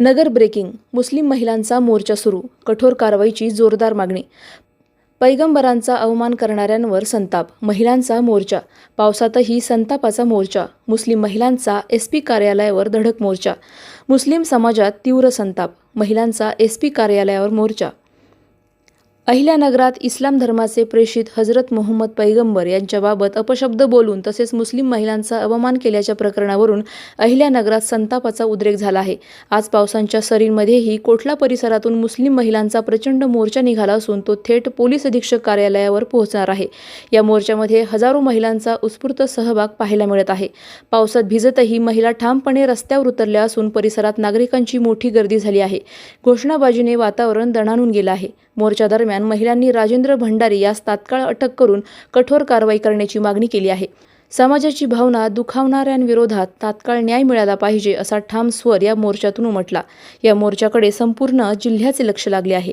नगर breaking मुस्लिम महिलांचा मोर्चा सुरू कठोर कारवाईची जोरदार मागणी. पैगंबरांचा अवमान करणाऱ्यांवर संताप महिलांचा मोर्चा. पावसातही संतापाचा मोर्चा मुस्लिम महिलांचा एस पी कार्यालयावर धडक मोर्चा. मुस्लिम समाजात तीव्र संताप महिलांचा एस पी कार्यालयावर मोर्चा. अहिल्यानगरात इस्लाम धर्माचे प्रेषित हजरत मोहम्मद पैगंबर यांच्याबाबत अपशब्द बोलून तसेच मुस्लिम महिलांचा अवमान केल्याच्या प्रकरणावरून अहिल्यानगरात संतापाचा उद्रेक झाला आहे. आज पावसांच्या सरींमध्येही कोठला परिसरातून मुस्लिम महिलांचा प्रचंड मोर्चा निघाला असून तो थेट पोलीस अधीक्षक कार्यालयावर पोहोचणार आहे. या मोर्चामध्ये हजारो महिलांचा उत्स्फूर्त सहभाग पाहायला मिळत आहे. पावसात भिजतही महिला ठामपणे रस्त्यावर उतरल्या असून परिसरात नागरिकांची मोठी गर्दी झाली आहे. घोषणाबाजीने वातावरण दणाणून गेलं आहे. मोर्चा दरम्यान महिलांनी राजेंद्र भंडारी यास तात्काळ अटक करून कठोर कारवाई करण्याची मागणी केली आहे समाजाची भावना दुखावणाऱ्यांविरोधात तात्काळ न्याय मिळाला पाहिजे असा ठाम स्वर या मोर्चातून उमटला या मोर्चाकडे संपूर्ण जिल्ह्याचे लक्ष लागले आहे